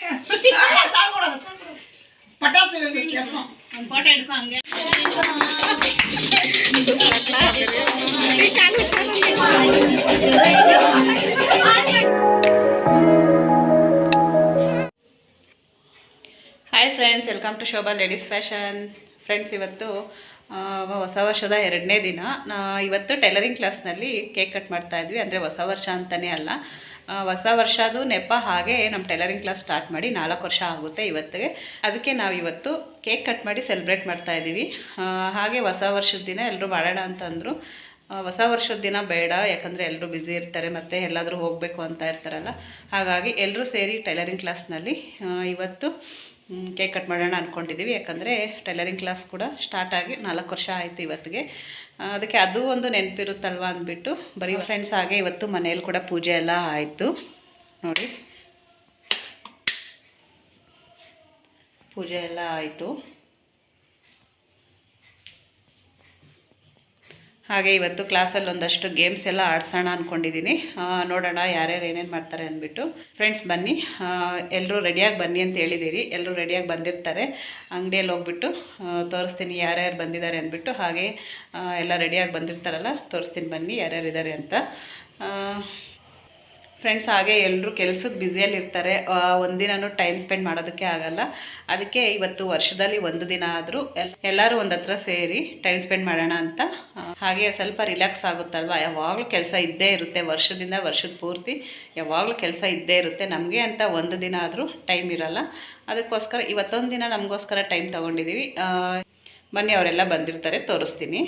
Hi friends welcome to Shobha ladies fashion friends ಇವತ್ತು ಹೊಸ ವರ್ಷದ ಎರಡನೇ ದಿನ. ಇವತ್ತು ಟೈಲರಿಂಗ್ ಕ್ಲಾಸ್ನಲ್ಲಿ ಕೇಕ್ ಕಟ್ ಮಾಡ್ತಾ ಇದ್ವಿ. ಅಂದರೆ ಹೊಸ ವರ್ಷ ಅಂತಲೇ ಅಲ್ಲ. ಹೊಸ ವರ್ಷದು ನೆಪ ಹಾಗೆ ನಮ್ಮ ಟೈಲರಿಂಗ್ ಕ್ಲಾಸ್ ಸ್ಟಾರ್ಟ್ ಮಾಡಿ ನಾಲ್ಕು ವರ್ಷ ಆಗುತ್ತೆ ಇವತ್ತಿಗೆ. ಅದಕ್ಕೆ ನಾವು ಇವತ್ತು ಕೇಕ್ ಕಟ್ ಮಾಡಿ ಸೆಲೆಬ್ರೇಟ್ ಮಾಡ್ತಾ ಇದ್ದೀವಿ ಹಾಗೆ ಹೊಸ ವರ್ಷದ ದಿನ ಎಲ್ಲರೂ ಮಾಡೋಣ ಅಂತಂದರು. ಹೊಸ ವರ್ಷದ ದಿನ ಬೇಡ, ಯಾಕಂದರೆ ಎಲ್ಲರೂ ಬ್ಯುಸಿ ಇರ್ತಾರೆ ಮತ್ತು ಎಲ್ಲಾದರೂ ಹೋಗಬೇಕು ಅಂತ ಇರ್ತಾರಲ್ಲ. ಹಾಗಾಗಿ ಎಲ್ಲರೂ ಸೇರಿ ಟೈಲರಿಂಗ್ ಕ್ಲಾಸ್ನಲ್ಲಿ ಇವತ್ತು ಕೇಕ್ ಕಟ್ ಮಾಡೋಣ ಅಂದ್ಕೊಂಡಿದ್ದೀವಿ ಯಾಕಂದರೆ ಟೈಲರಿಂಗ್ ಕ್ಲಾಸ್ ಕೂಡ ಸ್ಟಾರ್ಟ್ ಆಗಿ ನಾಲ್ಕು ವರ್ಷ ಆಯಿತು ಇವತ್ತಿಗೆ. ಅದಕ್ಕೆ ಅದು ಒಂದು ನೆನಪಿರುತ್ತಲ್ವ ಅಂದ್ಬಿಟ್ಟು ಬರೀ ಫ್ರೆಂಡ್ಸ್ ಹಾಗೆ ಇವತ್ತು ಮನೆಯಲ್ಲಿ ಕೂಡ ಪೂಜೆ ಎಲ್ಲ ಆಯಿತು. ನೋಡಿ. ಪೂಜೆ ಎಲ್ಲ ಆಯಿತು. ಹಾಗೆ ಇವತ್ತು ಕ್ಲಾಸಲ್ಲಿ ಒಂದಷ್ಟು ಗೇಮ್ಸ್ ಎಲ್ಲ ಆಡಿಸೋಣ ಅಂದ್ಕೊಂಡಿದ್ದೀನಿ ನೋಡೋಣ ಯಾರ್ಯಾರು ಏನೇನು ಮಾಡ್ತಾರೆ ಅಂದ್ಬಿಟ್ಟು. ಫ್ರೆಂಡ್ಸ್ ಬನ್ನಿ. ಎಲ್ಲರೂ ರೆಡಿಯಾಗಿ ಬನ್ನಿ ಅಂತ ಹೇಳಿದ್ದೀರಿ. ಎಲ್ಲರೂ ರೆಡಿಯಾಗಿ ಬಂದಿರ್ತಾರೆ. ಅಂಗಡಿಯಲ್ಲಿ ಹೋಗ್ಬಿಟ್ಟು ತೋರಿಸ್ತೀನಿ ಯಾರ್ಯಾರು ಬಂದಿದ್ದಾರೆ ಅಂದ್ಬಿಟ್ಟು. ಹಾಗೆ ಎಲ್ಲ ರೆಡಿಯಾಗಿ ಬಂದಿರ್ತಾರಲ್ಲ, ತೋರಿಸ್ತೀನಿ ಬನ್ನಿ ಯಾರ್ಯಾರು ಇದ್ದಾರೆ ಅಂತ ಫ್ರೆಂಡ್ಸ್ ಹಾಗೆ ಎಲ್ಲರೂ ಕೆಲ್ಸದ ಬ್ಯುಸಿಯಲ್ಲಿರ್ತಾರೆ ಒಂದಿನೂ ಟೈಮ್ ಸ್ಪೆಂಡ್ ಮಾಡೋದಕ್ಕೆ ಆಗಲ್ಲ. ಅದಕ್ಕೆ ಇವತ್ತು ವರ್ಷದಲ್ಲಿ ಒಂದು ದಿನ ಆದರೂ ಎಲ್ಲರೂ ಒಂದು ಹತ್ರ ಸೇರಿ ಟೈಮ್ ಸ್ಪೆಂಡ್ ಮಾಡೋಣ ಅಂತ. ಹಾಗೆ ಸ್ವಲ್ಪ ರಿಲ್ಯಾಕ್ಸ್ ಆಗುತ್ತಲ್ವ? ಯಾವಾಗಲೂ ಕೆಲಸ ಇದ್ದೇ ಇರುತ್ತೆ ವರ್ಷದಿಂದ ವರ್ಷದ ಪೂರ್ತಿ. ಯಾವಾಗಲೂ ಕೆಲಸ ಇದ್ದೇ ಇರುತ್ತೆ. ನಮಗೆ ಅಂತ ಒಂದು ದಿನ ಆದರೂ ಟೈಮ್ ಇರಲ್ಲ. ಅದಕ್ಕೋಸ್ಕರ ಇವತ್ತೊಂದು ದಿನ ನಮಗೋಸ್ಕರ ಟೈಮ್ ತೊಗೊಂಡಿದ್ದೀವಿ ಬನ್ನಿ, ಅವರೆಲ್ಲ ಬಂದಿರ್ತಾರೆ. ತೋರಿಸ್ತೀನಿ.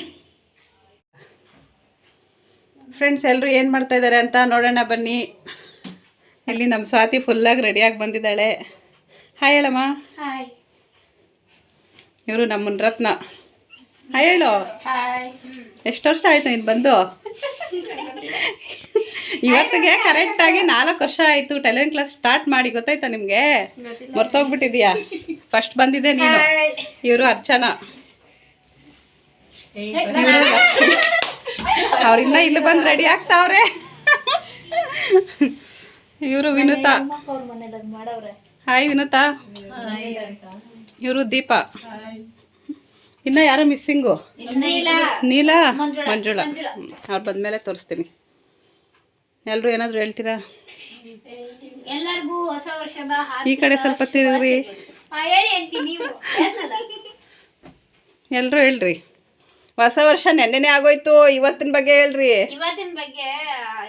ಫ್ರೆಂಡ್ಸ್ ಎಲ್ಲರೂ ಏನು ಮಾಡ್ತಾ ಇದ್ದಾರೆ ಅಂತ ನೋಡೋಣ ಬನ್ನಿ. ಇಲ್ಲಿ ನಮ್ಮ ಸ್ವಾತಿ ಫುಲ್ಲಾಗಿ ರೆಡಿಯಾಗಿ ಬಂದಿದ್ದಾಳೆ. ಹಾಯ್ ಹೇಳಮ್ಮ. ಹಾಯ್ ಇವರು ನಮ್ಮ ಮುನ್ರತ್ನ ಹಾಯ್ ಹೇಳು. ಹಾಯ್ ಎಷ್ಟು ವರ್ಷ ಆಯಿತು ನೀನು ಬಂದು? ಇವತ್ತಿಗೆ ಕರೆಕ್ಟಾಗಿ ನಾಲ್ಕು ವರ್ಷ ಆಯಿತು. ಟ್ಯಾಲೆಂಟ್ ಕ್ಲಾಸ್ ಸ್ಟಾರ್ಟ್ ಮಾಡಿ ಗೊತ್ತಾಯ್ತಾ ನಿಮಗೆ? ಮರ್ತೋಗ್ಬಿಟ್ಟಿದ್ಯಾ? ಫಸ್ಟ್ ಬಂದಿದ್ದೆ ನೀನು. ಇವರು ಅರ್ಚನಾ. ಅವ್ರಿನ್ನ ಇಲ್ಲಿ ಬಂದು ರೆಡಿ ಆಗ್ತಾವ್ರೆ. ಇವರು ವಿನುತಾ. ಅವ್ರ ಮನೇಲಿ ಮಾಡವ್ರೆ. ಹಾಯ್ ವಿನುತಾ. ಇವರು ದೀಪ. ಇನ್ನ ಯಾರು ಮಿಸ್ಸಿಂಗು ನೀಲಾ. ಮಂಜುಳಾ. ಅವ್ರು ಬಂದ್ಮೇಲೆ ತೋರಿಸ್ತೀನಿ. ಎಲ್ಲರೂ ಏನಾದರೂ ಹೇಳ್ತೀರಾ? ಎಲ್ಲರಿಗೂ ಹೊಸ ವರ್ಷದ ಈ ಕಡೆ ಸ್ವಲ್ಪ ತಿರುಗ್ರಿ. ಎಲ್ರು ಆಂಟಿ ನೀವು. ಎಲ್ಲರೂ ಹೇಳ್ರಿ. ಹೊಸ ವರ್ಷ ನೆನ್ನೆನೆ ಆಗೋಯ್ತು ಇವತ್ತಿನ ಬಗ್ಗೆ ಹೇಳ್ರಿ. ಇವತ್ತಿನ ಬಗ್ಗೆ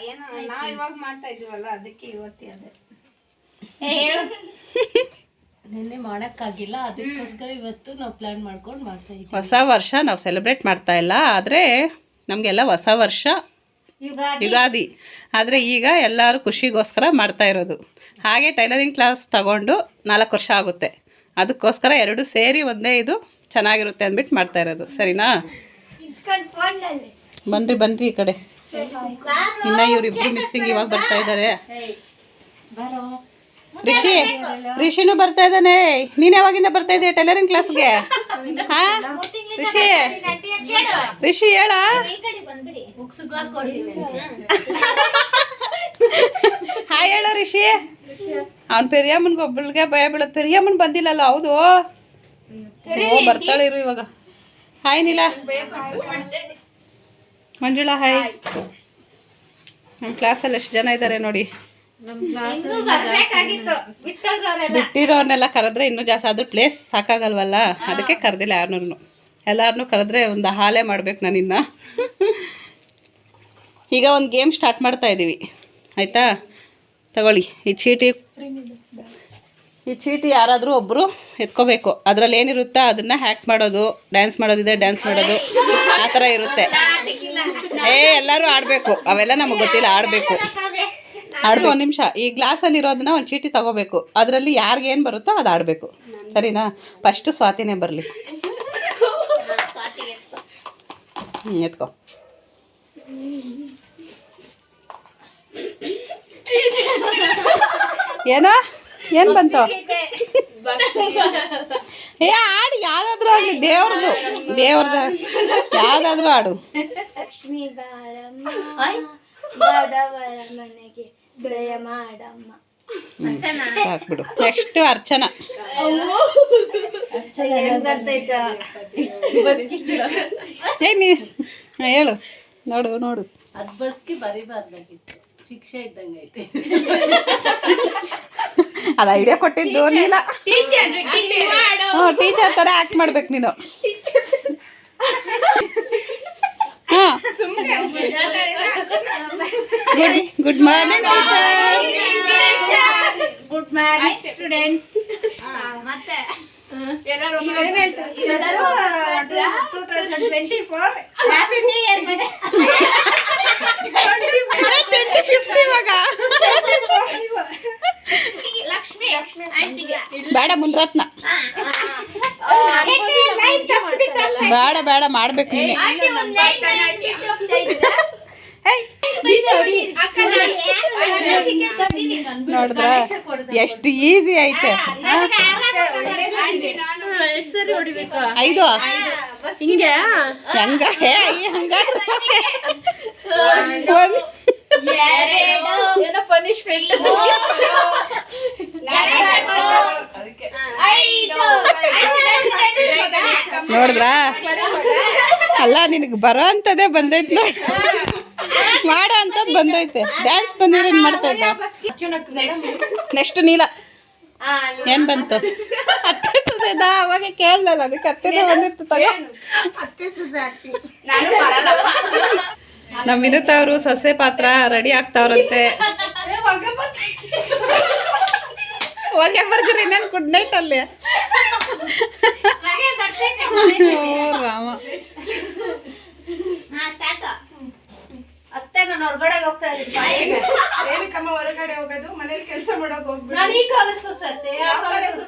ಏನು ನಾವ್ ಇವಾಗ ಮಾಡ್ತಾ ಇದೀವಲ್ಲ ಅದಕ್ಕೆ ಇವತ್ತೇ ಅದೇ. ಏ ಹೇಳು. ನಿನ್ನೆ ಮಾಡೋಕ್ಕಾಗಿಲ್ಲ ಅದಕ್ಕೋಸ್ಕರ ಇವತ್ತು ನಾವು ಪ್ಲಾನ್ ಮಾಡ್ಕೊಂಡು ಮಾಡ್ತಾ ಇದ್ದೀವಿ. ಹೊಸ ವರ್ಷ ನಾವು ಸೆಲೆಬ್ರೇಟ್ ಮಾಡ್ತಾ ಇಲ್ಲ ಆದರೆ ನಮಗೆಲ್ಲ ಹೊಸ ವರ್ಷ ಯುಗಾದಿ. ಯುಗಾದಿ. ಆದರೆ ಈಗ ಎಲ್ಲರೂ ಖುಷಿಗೋಸ್ಕರ ಮಾಡ್ತಾ ಇರೋದು. ಹಾಗೆ ಟೈಲರಿಂಗ್ ಕ್ಲಾಸ್ ತಗೊಂಡು ನಾಲ್ಕು ವರ್ಷ ಆಗುತ್ತೆ. ಅದಕ್ಕೋಸ್ಕರ ಎರಡು ಸೇರಿ ಒಂದೇ ಇದು ಚೆನ್ನಾಗಿರುತ್ತೆ ಅಂದ್ಬಿಟ್ಟು ಮಾಡ್ತಾ ಇರೋದು. ಸರಿನಾ? ಬನ್ರಿ ಬನ್ರಿ ಈ ಕಡೆ. ಇನ್ನ ಇವರಿಬ್ರು ಮಿಸ್ಸಿಂಗ್ ಇವಾಗ ಬರ್ತಾ ಇದ್ದಾರೆ ರಿಷಿ, ರಿಷಿನೂ ಬರ್ತಾ ಇದ್ದಾನೆ. ನೀನ್ ಯಾವಾಗಿಂದ ಬರ್ತಾ ಇದೀಯ ಟೈಲರಿಂಗ್ ಕ್ಲಾಸ್ಗೆ ರಿಷಿ ರಿಷಿ ಹೇಳ. ಹಾ ಹೇಳ ರಿಷಿ. ಅವ್ನ ಪೆರಿಯಮ್ಮನ್ಗೆ ಒಬ್ಬಳಿಗೆ ಭಯ ಬೀಳೋದು ಪೆರಿಯಮ್ಮನ್ ಬಂದಿಲ್ಲಲ್ಲ, ಹೌದು. ಓ, ಬರ್ತಾಳೆ ಇರು ಇವಾಗ. ಹಾಯ್ ನೀಲಾ ಮಂಜುಳಾ ಹಾಯ್ ನಮ್ಮ ಕ್ಲಾಸಲ್ಲಿ ಎಷ್ಟು ಜನ ಇದ್ದಾರೆ ನೋಡಿ. ಇನ್ನೂ ಬರ್ಬೇಕಾಗಿತ್ತು. ಬಿಟ್ಟೋಗ್ರವ್ರೆಲ್ಲ ಬಿಟ್ಟಿರೋರ್ನೆಲ್ಲ ಕರೆದ್ರೆ ಇನ್ನೂ ಜಾಸ್ತಿ ಆದ್ರೆ ಪ್ಲೇಸ್ ಸಾಕಾಗಲ್ವಲ್ಲ? ಅದಕ್ಕೆ ಕರೆದಿಲ್ಲ ಯಾರನ್ನೂ ಎಲ್ಲಾರನ್ನೂ ಕರೆದ್ರೆ ಒಂದು ಹಾಲೇ ಮಾಡ್ಬೇಕು ನಾನಿನ್ನ. ಈಗ ಒಂದು ಗೇಮ್ ಸ್ಟಾರ್ಟ್ ಮಾಡ್ತಾ ಇದ್ದೀವಿ ಆಯಿತಾ? ತಗೊಳ್ಳಿ. ಈ ಚೀಟಿ ಈ ಚೀಟಿ ಯಾರಾದರೂ ಒಬ್ಬರು ಎತ್ಕೋಬೇಕು. ಅದರಲ್ಲಿ ಏನಿರುತ್ತೋ ಅದನ್ನು ಹ್ಯಾಕ್ ಮಾಡೋದು ಡ್ಯಾನ್ಸ್ ಮಾಡೋದಿದೆ ಡ್ಯಾನ್ಸ್ ಮಾಡೋದು, ಆ ಥರ ಇರುತ್ತೆ. ಏ, ಎಲ್ಲರೂ ಆಡಬೇಕು. ಅವೆಲ್ಲ ನಮಗೆ ಗೊತ್ತಿಲ್ಲ, ಆಡಬೇಕು. ಆಡ್ಬೇಕು. ಒಂದು ನಿಮಿಷ. ಈ ಗ್ಲಾಸಲ್ಲಿ ಇರೋದನ್ನ ಒಂದು ಚೀಟಿ ತಗೋಬೇಕು. ಅದರಲ್ಲಿ ಯಾರಿಗೆ ಏನು ಬರುತ್ತೋ ಅದು ಆಡಬೇಕು. ಸರಿನಾ? ಫಸ್ಟು ಸ್ವಾತಿನೇ ಬರಲಿ. ಎತ್ಕೋ. ಏನೋ? ಏನು ಬಂತು? ಏ ಆಡು ಯಾವ್ದಾದ್ರು ಆಗಲಿ ದೇವ್ರದ್ದು ದೇವ್ರದ. ಯಾವ್ದಾದ್ರು ಆಡು ಲಕ್ಷ್ಮೀ ಬಾರಮ್ಮ ಬಡವರ ಮನೆಗೆ ದಯ ಮಾಡಮ್ಮ. ಸಾಕ್ಬಿಡು. ನೆಕ್ಸ್ಟ್ ಅರ್ಚನಾ. ಏನಿ ನೀ ಹೇಳು. ನೋಡು ನೋಡು. ಅದ್ ಬಸ್ಗೆ ಬರಿಬಾರ್ದಾಗಿತ್ತು. ಶಿಕ್ಷೆ ಇದ್ದಂಗೆ ಐತೆ. ಅದ ಐಡಿಯಾ ಕೊಟ್ಟಿದ್ದು ನೀಲ. ಹ್ಞೂ ಟೀಚರ್ ಥರ ಆ್ಯಕ್ಟ್ ಮಾಡ್ಬೇಕು ನೀನು. ಹಾಂ. Good good morning good morning students ಮತ್ತೆ? ಎಲ್ಲರೂ ಎಲ್ಲರೂ two thousand twenty four happy new year twenty fifth ಇವಾಗ ಲಕ್ಷ್ಮಿ ಬೇಡ ಮುನ್ರತ್ನ ಬೇಡ ಬೇಡ ಮಾಡ್ಬೇಕು ನೀನೆ. ನೋಡಿದ್ರ ಎಷ್ಟು ಈಸಿ ಐತೆ. ಐದು? ಹಿಂಗೆ ಹಂಗ ಹೇ ಹಂಗಾದ್ರೆ ಓಕೆ ಒಂದ್ ಏನೋ ಪನಿಷ್ಮೆಂಟ್ ನೋಡಿದ್ರ? ಅಲ್ಲ ನಿನಗೆ ಬರೋ ಅಂತದೇ ಬಂದೈತೆ ನೋಡಿ. ಮಾಡೋ ಅಂಥದ್ದು ಬಂದೈತೆ. ಡ್ಯಾನ್ಸ್ ಬಂದಿರ ಏನು ಮಾಡ್ತಾ ಇದ್ದ? ನೆಕ್ಸ್ಟ್. ನೀಲ. ಏನ್ ಬಂತು? ಸುಸೇದ ಅವಾಗ ಕೇಳ್ದಲ್ಲ ಅದಕ್ಕೆ ಅತ್ತೆನೇ ಬಂದಿತ್ತು ತಗೋ. ನಮ್ಮ ವಿನುತ್ ಅವರು ಸೊಸೆ ಪಾತ್ರ ರೆಡಿ ಆಗ್ತಾವ್ರಂತೆ. ಹೋಗಿ ಬರ್ತೀರಿ ಇನ್ನೇನು ಗುಡ್ ನೈಟ್ ಅಲ್ಲಿ. ಓ ರಾಮ. ಅತ್ತೆ ನಾನು ಹೊರಗಡೆ ಹೋಗ್ತಾ ಇದ್ದೀನಿ. ಏನಕ್ಕಮ್ಮ ಹೊರಗಡೆ ಹೋಗೋದು? ಮನೇಲಿ ಕೆಲಸ ಮಾಡೋಕ್ ಹೋಗ್ಬಿಡು. ನಾನು ಈ ಕಾಲೇಜ್ ಸೊಸೈತೆ ಆ ಕಾಲೇಜ್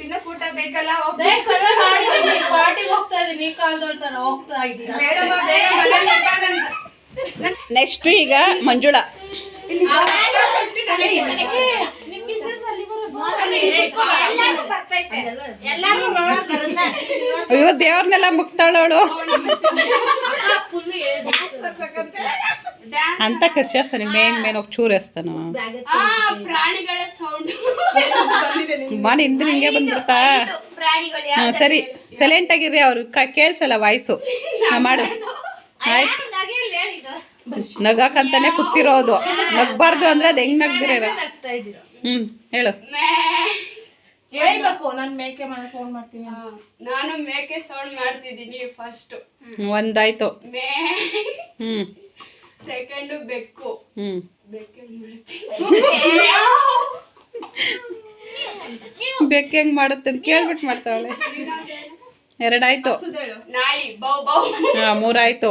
ತಿನ್ನಕ್ ಊಟ ಬೇಕಲ್ಲ? ಹೋಗ್ಬೇಕು ಬೇಕಲ್ಲ ಪಾರ್ಟಿಗೆ ಹೋಗ್ತಾ ಇದ್ದೀನಿ. ಈ ಕಾಲದಲ್ಲಿ ತರ ಹೋಗ್ತಾ ಇದ್ದೀನಿ. ಬೇಡ ನೆಕ್ಸ್ಟ್ ಈಗ ಮಂಜುಳಾ. ಅಯ್ಯೋ ದೇವ್ರನ್ನೆಲ್ಲ ಮುಗ್ತಾಳವಳು ಅಂತ ಕಡ್ಸ್ತಾನೆ ಮೇನ್ ಮೇನ್ ಹೋಗಿ ಚೂರು ಎಸ್ತಾನ ಪ್ರಾಣಿಗಳ ಸೌಂಡ್ ಮನೆ ಹಿಂದೆ ಹಿಂಗೆ ಬಂದ್ಬಿಡ್ತಾ. ಹಾಂ ಸರಿ. ಸೈಲೆಂಟ್ ಆಗಿರ್ರಿ ಅವ್ರು. ಕೇಳಿಸಲ್ಲ ವಾಯ್ಸು ಮಾಡು. ಆಯ್ತು. ಹೇಳಿದ್ದು? ನಗಕ್ಕಂತಾನೆ ಕೂತಿರೋದು ನಗ್ಬಾರ್ದು ಅಂದ್ರೆ ಅದು ಹೆಂಗ್ ನಗ್ದಿರ ಹ್ಮ್. ಹ್ಞೂ ಹೇಳು. ಹೇಳ್ಬೇಕು ನಾನು ಮೇಕೆ ಮನೆ ಸೌಂಡ್ ಮಾಡ್ತೀನಿ ನಾನು ಮೇಕೆ ಸೌಂಡ್ ಮಾಡ್ತಿದ್ದೀನಿ ಫಸ್ಟ್ ಹ್ಮ್, ಒಂದಾಯ್ತು. ಮೇ. ಹ್ಮ್. ಸೆಕೆಂಡು ಬೆಕ್ಕು. ಹ್ಞೂ ಬೆಕ್ಕೆ ಮಾಡ್ತೀನಿ ಬೆಕ್ಕ ಹೆಂಗ್ ಮಾಡುತ್ತೆ ಅಂತ ಕೇಳ್ಬಿಟ್ಟು ಮಾಡ್ತಾವಳೆ ಎರಡಾಯ್ತು. ನಾಯಿ ಬೌ ಬೌ. ಹಾಂ ಮೂರಾಯ್ತು.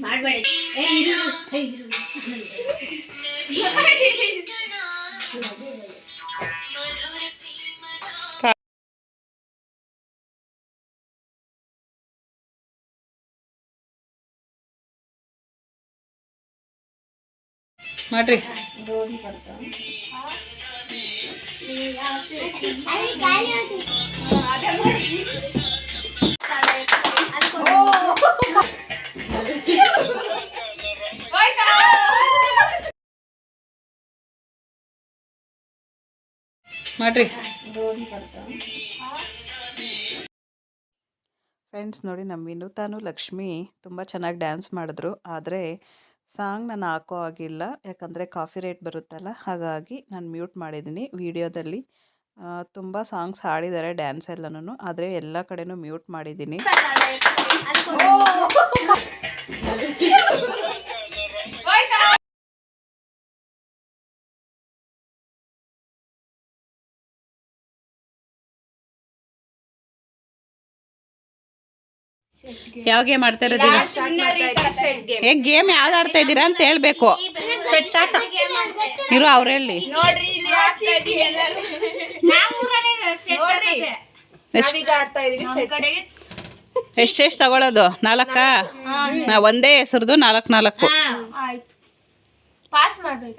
ನಾಲ್ಕಾಯ್ತು ಡಾಗ್ ಹೇಳ್ದ್ನಲ್ಲ. ಇನ್ನೊಂದು ಇನ್ನೊಂದು ನಡುಗ್ತಾವಳೆ ಮಂಜು ಇನ್ನೊಂದು ಫ್ರೆಂಡ್ ಹೆಸರು ಹೇಳಿ. ಮಾಡ್ರಿ. ಫ್ರೆಂಡ್ಸ್ ನೋಡಿ ನಮ್ಮ ವಿನೂತಾನು ಲಕ್ಷ್ಮಿ ತುಂಬ ಚೆನ್ನಾಗಿ ಡ್ಯಾನ್ಸ್ ಮಾಡಿದ್ರು. ಆದರೆ ಸಾಂಗ್ ನಾನು ಹಾಕೋ ಆಗಿಲ್ಲ ಯಾಕಂದರೆ ಕಾಫಿ ರೇಟ್ ಬರುತ್ತಲ್ಲ, ಹಾಗಾಗಿ ನಾನು ಮ್ಯೂಟ್ ಮಾಡಿದ್ದೀನಿ ವಿಡಿಯೋದಲ್ಲಿ ತುಂಬ ಸಾಂಗ್ಸ್ ಹಾಡಿದ್ದಾರೆ ಡ್ಯಾನ್ಸ್ ಎಲ್ಲನೂ ಆದರೆ ಎಲ್ಲ ಕಡೆನೂ ಮ್ಯೂಟ್ ಮಾಡಿದ್ದೀನಿ. ಯಾವ ಗೇಮ್ ಆಡ್ತಾ ಇರೋದಿಲ್ಲ ಏ ಗೇಮ್ ಯಾವ್ದು ಆಡ್ತಾ ಇದ್ದೀರಾ ಅಂತ ಹೇಳ್ಬೇಕು. ಇರು ಅವ್ರು ಹೇಳಿ. ನೋಡ್ರಿ ಎಷ್ಟೆಷ್ಟು ತಗೊಳ್ಳೋದು ನಾಲ್ಕ? ನಾ ಒಂದೇ ಹೆಸರು ನಾಲ್ಕು ನಾಲ್ಕು. ಪಾಸ್ ಮಾಡ್ಬೇಕು.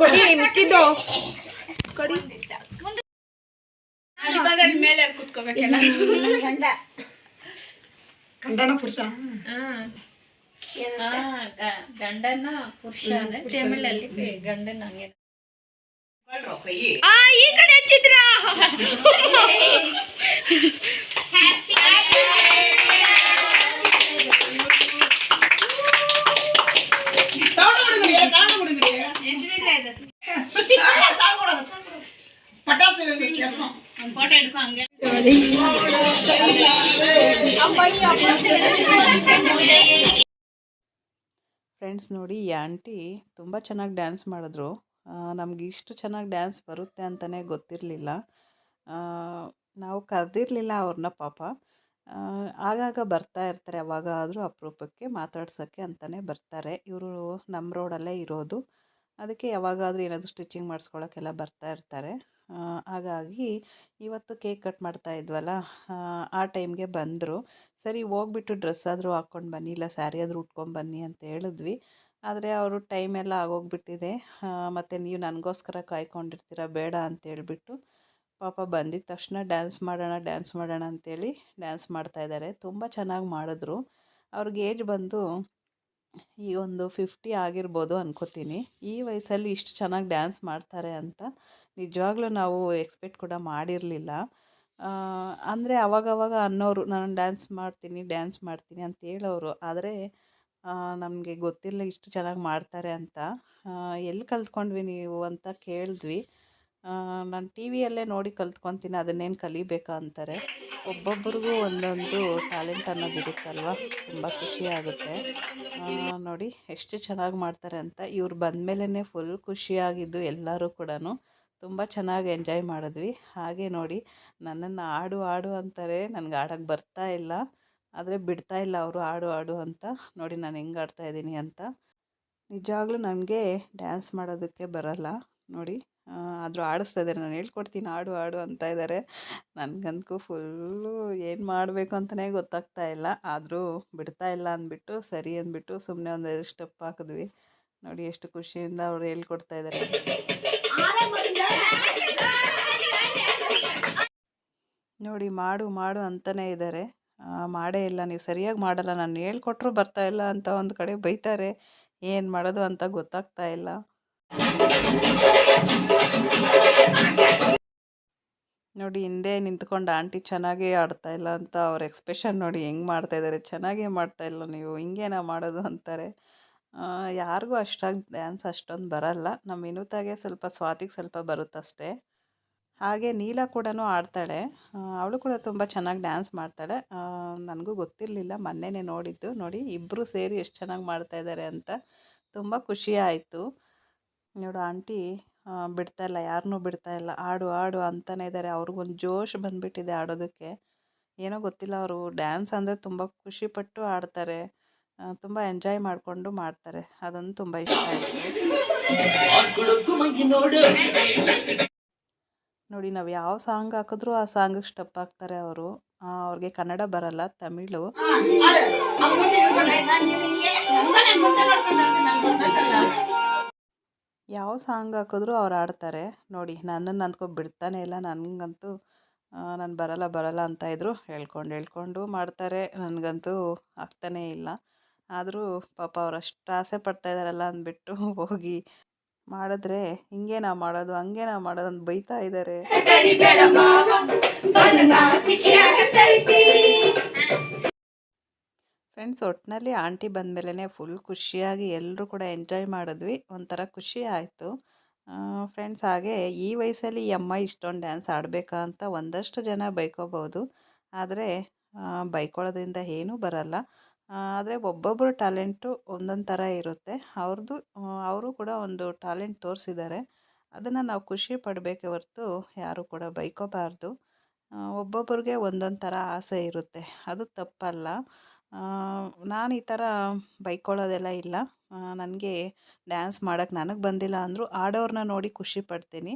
ಕೊಡಿ ಮಿಕ್ಕಿದ್ದು. ಕೊಡಿ. ಮೇಲೆ ಕುತ್ಕೋಬೇಕೆಲ್ಲ? ಗಂಡ. ಗಂಡನ ಪುರುಷ? ಗಂಡನ ಪುರುಷ ಅಂದ್ರೆ ತಮಿಳಲ್ಲಿ ಗಂಡನ ಹಂಗೆ. ಆ ಈ ಕಡೆ ಹಚ್ಚಿದ್ರ? ಫ್ರೆಂಡ್ಸ್ ನೋಡಿ ಈ ಆಂಟಿ ತುಂಬ ಚೆನ್ನಾಗಿ ಡ್ಯಾನ್ಸ್ ಮಾಡಿದ್ರು. ನಮ್ಗೆ ಇಷ್ಟು ಚೆನ್ನಾಗಿ ಡ್ಯಾನ್ಸ್ ಬರುತ್ತೆ ಅಂತಲೇ ಗೊತ್ತಿರಲಿಲ್ಲ. ನಾವು ಕರೆದಿರಲಿಲ್ಲ ಅವ್ರನ್ನ ಪಾಪ. ಆಗಾಗ ಬರ್ತಾ ಇರ್ತಾರೆ ಯಾವಾಗಾದರೂ ಅಪರೂಪಕ್ಕೆ ಮಾತಾಡ್ಸೋಕ್ಕೆ ಅಂತಲೇ ಬರ್ತಾರೆ. ಇವರು ನಮ್ಮ ರೋಡಲ್ಲೇ ಇರೋದು. ಅದಕ್ಕೆ ಯಾವಾಗಾದರೂ ಏನಾದರೂ ಸ್ಟಿಚಿಂಗ್ ಮಾಡಿಸ್ಕೊಳ್ಳೋಕ್ಕೆಲ್ಲ ಬರ್ತಾ ಇರ್ತಾರೆ. ಹಾಗಾಗಿ ಇವತ್ತು ಕೇಕ್ ಕಟ್ ಮಾಡ್ತಾ ಇದ್ವಲ್ಲ ಆ, ಟೈಮ್ಗೆ ಬಂದರು. ಸರಿ ಹೋಗ್ಬಿಟ್ಟು ಡ್ರೆಸ್ ಆದರೂ ಹಾಕ್ಕೊಂಡು ಬನ್ನಿ ಇಲ್ಲ ಸ್ಯಾರಿ ಆದರೂ ಉಟ್ಕೊಂಡು ಬನ್ನಿ ಅಂತ ಹೇಳಿದ್ವಿ. ಆದರೆ ಅವರು ಟೈಮ್ ಎಲ್ಲ ಆಗೋಗ್ಬಿಟ್ಟಿದೆ. ಮತ್ತು ನೀವು ನನಗೋಸ್ಕರ ಕಾಯ್ಕೊಂಡಿರ್ತೀರ ಬೇಡ ಅಂತ ಹೇಳ್ಬಿಟ್ಟು ಪಾಪ ಬಂದಿದ್ದ ತಕ್ಷಣ ಡ್ಯಾನ್ಸ್ ಮಾಡೋಣ ಡ್ಯಾನ್ಸ್ ಮಾಡೋಣ ಅಂತೇಳಿ ಡ್ಯಾನ್ಸ್ ಮಾಡ್ತಾಯಿದ್ದಾರೆ ತುಂಬ ಚೆನ್ನಾಗಿ ಮಾಡಿದ್ರು. ಅವ್ರಿಗೆ ಏಜ್ ಬಂದು ಈ ಒಂದು ಫಿಫ್ಟಿ ಆಗಿರ್ಬೋದು ಅನ್ಕೋತೀನಿ. ಈ ವಯಸ್ಸಲ್ಲಿ ಇಷ್ಟು ಚೆನ್ನಾಗಿ ಡ್ಯಾನ್ಸ್ ಮಾಡ್ತಾರೆ ಅಂತ ನಿಜವಾಗ್ಲೂ ನಾವು ಎಕ್ಸ್ಪೆಕ್ಟ್ ಕೂಡ ಮಾಡಿರಲಿಲ್ಲ. ಅಂದರೆ ಅವಾಗವಾಗ ಅನ್ನೋರು, ನಾನು ಡ್ಯಾನ್ಸ್ ಮಾಡ್ತೀನಿ ಡ್ಯಾನ್ಸ್ ಮಾಡ್ತೀನಿ ಅಂತ ಹೇಳೋರು. ಆದರೆ ನಮಗೆ ಗೊತ್ತಿಲ್ಲ ಇಷ್ಟು ಚೆನ್ನಾಗಿ ಮಾಡ್ತಾರೆ ಅಂತ. ಎಲ್ಲಿ ಕಲ್ತ್ಕೊಂಡ್ವಿ ನೀವು ಅಂತ ಕೇಳಿದ್ವಿ. ನಾನು ಟಿ ವಿಯಲ್ಲೇ ನೋಡಿ ಕಲ್ತ್ಕೊತೀನಿ, ಅದನ್ನೇನು ಕಲಿಬೇಕಾ ಅಂತಾರೆ. ಒಬ್ಬೊಬ್ರಿಗೂ ಒಂದೊಂದು ಟ್ಯಾಲೆಂಟ್ ಅನ್ನೋದು ಇರುತ್ತಲ್ವ? ತುಂಬ ಖುಷಿ ಆಗುತ್ತೆ. ನೋಡಿ, ಎಷ್ಟು ಚೆನ್ನಾಗಿ ಮಾಡ್ತಾರೆ ಅಂತ. ಇವ್ರು ಬಂದಮೇಲೆ ಫುಲ್ ಖುಷಿಯಾಗಿದ್ದು ಎಲ್ಲರೂ ಕೂಡ ತುಂಬ ಚೆನ್ನಾಗಿ ಎಂಜಾಯ್ ಮಾಡಿದ್ವಿ. ಹಾಗೆ ನೋಡಿ ನನ್ನನ್ನು ಆಡು ಆಡು ಅಂತಾರೆ. ನನಗೆ ಆಡೋಕ್ಕೆ ಬರ್ತಾ ಇಲ್ಲ. ಆದರೆ ಬಿಡ್ತಾ ಇಲ್ಲ ಅವರು ಆಡು ಆಡು ಅಂತ. ನೋಡಿ ನಾನು ಹೆಂಗೆ ಆಡ್ತಾ ಇದ್ದೀನಿ ಅಂತ. ನಿಜವಾಗ್ಲೂ ನನಗೆ ಡ್ಯಾನ್ಸ್ ಮಾಡೋದಕ್ಕೆ ಬರಲ್ಲ. ನೋಡಿ ಆದರೂ ಆಡಿಸ್ತಾ ಇದ್ದಾರೆ. ನಾನು ಹೇಳ್ಕೊಡ್ತೀನಿ ಆಡು ಆಡು ಅಂತ ಇದ್ದಾರೆ. ನನಗಂತೂ ಫುಲ್ಲು ಏನು ಮಾಡಬೇಕು ಅಂತಲೇ ಗೊತ್ತಾಗ್ತಾ ಇಲ್ಲ. ಆದರೂ ಬಿಡ್ತಾ ಇಲ್ಲ ಅಂದ್ಬಿಟ್ಟು, ಸರಿ ಅಂದ್ಬಿಟ್ಟು ಸುಮ್ಮನೆ ಒಂದೆರಡು ಸ್ಟೆಪ್ ಹಾಕಿದ್ವಿ. ನೋಡಿ ಎಷ್ಟು ಖುಷಿಯಿಂದ ಅವ್ರು ಹೇಳ್ಕೊಡ್ತಾ ಇದ್ದಾರೆ. ನೋಡಿ ಮಾಡು ಮಾಡು ಅಂತಲೇ ಇದ್ದಾರೆ. ಮಾಡೇ ಇಲ್ಲ, ನೀವು ಸರಿಯಾಗಿ ಮಾಡಲ್ಲ, ನಾನು ಹೇಳ್ಕೊಟ್ರು ಬರ್ತಾ ಇಲ್ಲ ಅಂತ ಒಂದು ಕಡೆ ಬೈತಾರೆ. ಏನು ಮಾಡೋದು ಅಂತ ಗೊತ್ತಾಗ್ತಾ ಇಲ್ಲ. ನೋಡಿ, ಹಿಂದೆ ನಿಂತ್ಕೊಂಡು ಆಂಟಿ ಚೆನ್ನಾಗೇ ಆಡ್ತಾ ಇಲ್ಲ ಅಂತ ಅವ್ರ ಎಕ್ಸ್ಪ್ರೆಷನ್ ನೋಡಿ ಹೆಂಗೆ ಮಾಡ್ತಾ ಇದ್ದಾರೆ. ಚೆನ್ನಾಗೇ ಮಾಡ್ತಾ ಇಲ್ಲ ನೀವು, ಹಿಂಗೇನ ಮಾಡೋದು ಅಂತಾರೆ. ಯಾರಿಗೂ ಅಷ್ಟಾಗಿ ಡ್ಯಾನ್ಸ್ ಅಷ್ಟೊಂದು ಬರಲ್ಲ. ನಮ್ಮ ವಿನೂತಾಗೆ ಸ್ವಲ್ಪ ಸ್ವಾತಿಗೆ ಸ್ವಲ್ಪ ಬರುತ್ತಷ್ಟೇ. ಹಾಗೆ ನೀಲ ಕೂಡ ಆಡ್ತಾಳೆ. ಅವಳು ಕೂಡ ತುಂಬ ಚೆನ್ನಾಗಿ ಡ್ಯಾನ್ಸ್ ಮಾಡ್ತಾಳೆ. ನನಗೂ ಗೊತ್ತಿರಲಿಲ್ಲ, ಮೊನ್ನೆನೇ ನೋಡಿದ್ದು. ನೋಡಿ ಇಬ್ಬರು ಸೇರಿ ಎಷ್ಟು ಚೆನ್ನಾಗಿ ಮಾಡ್ತಾ ಇದ್ದಾರೆ ಅಂತ ತುಂಬ ಖುಷಿ ಆಯಿತು. ನೋಡು ಆಂಟಿ ಬಿಡ್ತಾಯಿಲ್ಲ ಯಾರನ್ನೂ ಬಿಡ್ತಾ ಇಲ್ಲ. ಆಡು ಆಡು ಅಂತಲೇ ಇದ್ದಾರೆ ಅವ್ರಿಗೊಂದು ಜೋಶ್ ಬಂದುಬಿಟ್ಟಿದೆ ಆಡೋದಕ್ಕೆ. ಏನೋ ಗೊತ್ತಿಲ್ಲ, ಅವರು ಡ್ಯಾನ್ಸ್ ಅಂದರೆ ತುಂಬ ಖುಷಿಪಟ್ಟು ಆಡ್ತಾರೆ. ತುಂಬ ಎಂಜಾಯ್ ಮಾಡಿಕೊಂಡು ಮಾಡ್ತಾರೆ. ಅದೊಂದು ತುಂಬ ಇಷ್ಟ ಆಯಿತು. ನೋಡಿ ನಾವು ಯಾವ ಸಾಂಗ್ ಹಾಕಿದ್ರೂ ಆ ಸಾಂಗಿಗೆ ಸ್ಟೆಪ್ ಹಾಕ್ತಾರೆ ಅವರು. ಅವ್ರಿಗೆ ಕನ್ನಡ ಬರಲ್ಲ ತಮಿಳು. ಯಾವ ಸಾಂಗ್ ಹಾಕಿದ್ರೂ ಅವ್ರು ಆಡ್ತಾರೆ ನೋಡಿ ನನ್ನನ್ನು ಅಂದ್ಕೊಂಡು ಬಿಡ್ತಾನೆ ಇಲ್ಲ ನನಗಂತೂ ನಾನು ಬರಲ್ಲ ಬರಲ್ಲ ಅಂತ ಇದ್ರು. ಹೇಳ್ಕೊಂಡು ಹೇಳ್ಕೊಂಡು ಮಾಡ್ತಾರೆ. ನನಗಂತೂ ಆಗ್ತಾನೇ ಇಲ್ಲ. ಆದರೂ ಪಾಪ ಅವ್ರು ಅಷ್ಟು ಆಸೆ ಪಡ್ತಾ ಇದ್ದಾರಲ್ಲ ಅಂದ್ಬಿಟ್ಟು ಹೋಗಿ ಮಾಡಿದ್ರೆ ಹಿಂಗೇನಾ ಮಾಡೋದು ಹಂಗೇನಾ ಮಾಡೋದು ಅಂತ ಬೈತಾ ಇದ್ದಾರೆ. ಫ್ರೆಂಡ್ಸ್ ಒಟ್ಟಿನಲ್ಲಿ ಆಂಟಿ ಬಂದಮೇಲೆ ಫುಲ್ ಖುಷಿಯಾಗಿ ಎಲ್ಲರೂ ಕೂಡ ಎಂಜಾಯ್ ಮಾಡಿದ್ವಿ. ಒಂಥರ ಖುಷಿ ಆಯಿತು. ಫ್ರೆಂಡ್ಸ್ ಹಾಗೆ ಈ ವಯಸ್ಸಲ್ಲಿ ಈ ಅಮ್ಮ ಇಷ್ಟೊಂದು ಡ್ಯಾನ್ಸ್ ಆಡಬೇಕಾ ಅಂತ ಒಂದಷ್ಟು ಜನ ಬೈಕೋಬೋದು ಆದರೆ ಬೈಕೊಳ್ಳೋದ್ರಿಂದ ಏನೂ ಬರಲ್ಲ. ಆದರೆ ಒಬ್ಬೊಬ್ಬರು ಟ್ಯಾಲೆಂಟು ಒಂದೊಂದು ಥರ ಇರುತ್ತೆ. ಅವ್ರದ್ದು ಅವರು ಕೂಡ ಒಂದು ಟ್ಯಾಲೆಂಟ್ ತೋರಿಸಿದ್ದಾರೆ ಅದನ್ನು ನಾವು ಖುಷಿ ಪಡಬೇಕೆ ಹೊರತು ಯಾರು ಕೂಡ ಬೈಕೋಬಾರ್ದು. ಒಬ್ಬೊಬ್ಬರಿಗೆ ಒಂದೊಂದು ಥರ ಆಸೆ ಇರುತ್ತೆ. ಅದು ತಪ್ಪಲ್ಲ. ನಾನು ಈ ಥರ ಬೈಕೊಳ್ಳೋದೆಲ್ಲ ಇಲ್ಲ. ನನಗೆ ಡ್ಯಾನ್ಸ್ ಮಾಡೋಕ್ಕೆ ನನಗೆ ಬಂದಿಲ್ಲ ಅಂದರೂ ಆಡೋರನ್ನ ನೋಡಿ ಖುಷಿ ಪಡ್ತೀನಿ.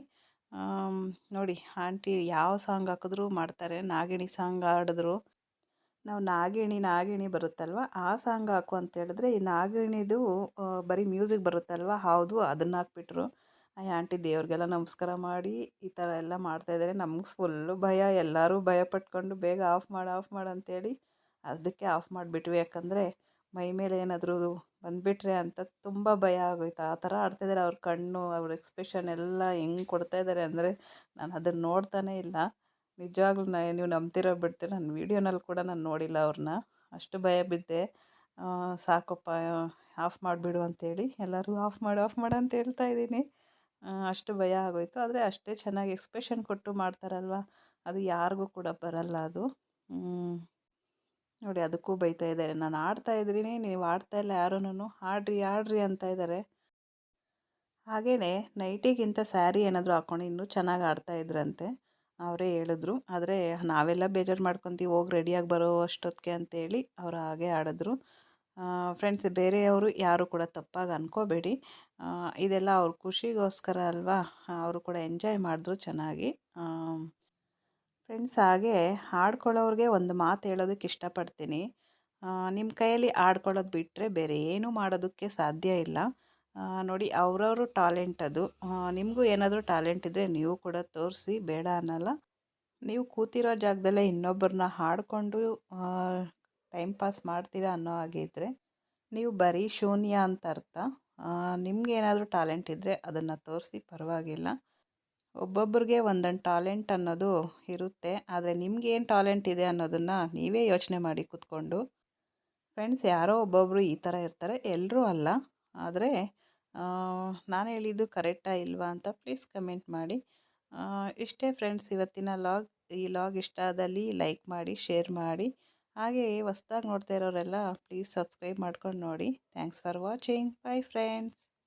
ನೋಡಿ, ಆಂಟಿ ಯಾವ ಸಾಂಗ್ ಹಾಕಿದ್ರು ಮಾಡ್ತಾರೆ. ನಾಗಿಣಿ ಸಾಂಗ್ ಆಡಿದ್ರು ನಾವು ನಾಗಿಣಿ ನಾಗಿಣಿ ಬರುತ್ತಲ್ವ? ಆ ಸಾಂಗ್ ಹಾಕು ಅಂತ ಹೇಳಿದ್ರೆ, ಈ ನಾಗಿಣಿದು ಬರೀ ಮ್ಯೂಸಿಕ್ ಬರುತ್ತಲ್ವ? ಹೌದು, ಅದನ್ನು ಹಾಕ್ಬಿಟ್ರು. ಆ ಆಂಟಿ ದೇವ್ರಿಗೆಲ್ಲ ನಮಸ್ಕಾರ ಮಾಡಿ, ಈ ಥರ ಎಲ್ಲ ಮಾಡ್ತಾಯಿದ್ದಾರೆ ನಮ್ಗೆ ಫುಲ್ಲು ಭಯ, ಎಲ್ಲರೂ ಭಯ ಪಟ್ಕೊಂಡು ಬೇಗ ಆಫ್ ಮಾಡು ಆಫ್ ಮಾಡು ಅಂತೇಳಿ ಅದಕ್ಕೆ ಆಫ್ ಮಾಡಿಬಿಟ್ವಿ. ಯಾಕಂದರೆ ಮೈ ಮೇಲೆ ಏನಾದರೂ ಬಂದುಬಿಟ್ರೆ ಅಂತ ತುಂಬ ಭಯ ಆಗೋಯ್ತು. ಆ ಥರ ಆಡ್ತಾಯಿದ್ದಾರೆ ಅವ್ರ ಕಣ್ಣು, ಅವ್ರ ಎಕ್ಸ್ಪ್ರೆಷನ್ ಎಲ್ಲ ಹೆಂಗೆ ಕೊಡ್ತಾಯಿದ್ದಾರೆ ಅಂದರೆ ನಾನು ಅದನ್ನು ನೋಡ್ತಾನೇ ಇಲ್ಲ. ನಿಜವಾಗ್ಲೂ ನಾ ನೀವು ನಂಬ್ತಿರೋ ಬಿಡ್ತೀರ. ನನ್ನ ವೀಡಿಯೋನಲ್ಲಿ ಕೂಡ ನಾನು ನೋಡಿಲ್ಲ ಅವ್ರನ್ನ ಅಷ್ಟು ಭಯ ಬಿದ್ದೆ. ಸಾಕಪ್ಪ, ಆಫ್ ಮಾಡಿಬಿಡು ಅಂತೇಳಿ. ಎಲ್ಲರೂ ಆಫ್ ಮಾಡು ಆಫ್ ಮಾಡು ಅಂತ ಹೇಳ್ತಾ ಇದ್ದೀನಿ. ಅಷ್ಟು ಭಯ ಆಗೋಯ್ತು. ಆದರೆ ಅಷ್ಟೇ ಚೆನ್ನಾಗಿ ಎಕ್ಸ್ಪ್ರೆಷನ್ ಕೊಟ್ಟು ಮಾಡ್ತಾರಲ್ವ? ಅದು ಯಾರಿಗೂ ಕೂಡ ಬರಲ್ಲ ಅದು. ನೋಡಿ, ಅದಕ್ಕೂ ಬೈತಾ ಇದ್ದಾರೆ. ನಾನು ಆಡ್ತಾ ಇದ್ದೀನಿ. ನೀವು ಆಡ್ತಾ ಇಲ್ಲ ಯಾರೂ ಆಡ್ರಿ ಆಡ್ರಿ ಅಂತ ಇದ್ದಾರೆ. ಹಾಗೆಯೇ ನೈಟಿಗಿಂತ ಸ್ಯಾರಿ ಏನಾದರೂ ಹಾಕ್ಕೊಂಡು ಇನ್ನೂ ಚೆನ್ನಾಗಿ ಆಡ್ತಾ ಇದ್ರಂತೆ. ಅವರೇ ಹೇಳಿದ್ರು. ಆದರೆ ನಾವೆಲ್ಲ ಬೇಜಾರು ಮಾಡ್ಕೊತೀವಿ, ಹೋಗಿ ರೆಡಿಯಾಗಿ ಬರೋ ಅಷ್ಟೊತ್ತಿಗೆ ಅಂತೇಳಿ ಅವರು ಹಾಗೆ ಆಡಿದ್ರು ಫ್ರೆಂಡ್ಸ್ ಬೇರೆಯವರು ಯಾರು ಕೂಡ ತಪ್ಪಾಗಿ ಅನ್ಕೋಬೇಡಿ. ಇದೆಲ್ಲ ಅವ್ರ ಖುಷಿಗೋಸ್ಕರ ಅಲ್ವಾ? ಅವರು ಕೂಡ ಎಂಜಾಯ್ ಮಾಡಿದ್ರು ಚೆನ್ನಾಗಿ. ಫ್ರೆಂಡ್ಸ್ ಹಾಗೆ ಹಾಡ್ಕೊಳ್ಳೋರಿಗೆ ಒಂದು ಮಾತು ಹೇಳೋದಕ್ಕೆ ಇಷ್ಟಪಡ್ತೀನಿ. ನಿಮ್ಮ ಕೈಯಲ್ಲಿ ಆಡ್ಕೊಳ್ಳೋದು ಬಿಟ್ಟರೆ ಬೇರೆ ಏನೂ ಮಾಡೋದಕ್ಕೆ ಸಾಧ್ಯ ಇಲ್ಲ. ನೋಡಿ, ಅವ್ರವ್ರ ಟ್ಯಾಲೆಂಟ್ ಅದು. ನಿಮಗೂ ಏನಾದರೂ ಟ್ಯಾಲೆಂಟ್ ಇದ್ದರೆ ನೀವು ಕೂಡ ತೋರಿಸಿ, ಬೇಡ ಅನ್ನಲ್ಲ. ನೀವು ಕೂತಿರೋ ಜಾಗದಲ್ಲೇ ಇನ್ನೊಬ್ಬರನ್ನ ಹಾಡಿಕೊಂಡು ಟೈಮ್ ಪಾಸ್ ಮಾಡ್ತೀರಾ ಅನ್ನೋ ಹಾಗೆ ಇದ್ದರೆ ನೀವು ಬರೀ ಶೂನ್ಯ ಅಂತ ಅರ್ಥ. ನಿಮ್ಗೆ ಏನಾದರೂ ಟ್ಯಾಲೆಂಟ್ ಇದ್ದರೆ ಅದನ್ನು ತೋರಿಸಿ, ಪರವಾಗಿಲ್ಲ. ಒಬ್ಬೊಬ್ರಿಗೆ ಒಂದೊಂದು ಟ್ಯಾಲೆಂಟ್ ಅನ್ನೋದು ಇರುತ್ತೆ. ಆದರೆ ನಿಮ್ಗೇನು ಟ್ಯಾಲೆಂಟ್ ಇದೆ ಅನ್ನೋದನ್ನು ನೀವೇ ಯೋಚನೆ ಮಾಡಿ ಕೂತ್ಕೊಂಡು ಫ್ರೆಂಡ್ಸ್ ಯಾರೋ ಒಬ್ಬೊಬ್ಬರು ಈ ಥರ ಇರ್ತಾರೆ ಎಲ್ಲರೂ ಅಲ್ಲ. ಆದರೆ ನಾನು ಹೇಳಿದ್ದು ಕರೆಕ್ಟಾ ಇಲ್ವಾ ಅಂತ ಪ್ಲೀಸ್ ಕಮೆಂಟ್ ಮಾಡಿ. ಇಷ್ಟೇ ಫ್ರೆಂಡ್ಸ್ ಇವತ್ತಿನ ಲಾಗ್ ಈ ಲಾಗ್ ಇಷ್ಟ ಆದಲ್ಲಿ ಲೈಕ್ ಮಾಡಿ ಶೇರ್ ಮಾಡಿ. ಹಾಗೆ ಹೊಸ್ದಾಗಿ ನೋಡ್ತಾ ಇರೋರೆಲ್ಲ ಪ್ಲೀಸ್ ಸಬ್ಸ್ಕ್ರೈಬ್ ಮಾಡ್ಕೊಂಡು ನೋಡಿ. Thanks for watching bye friends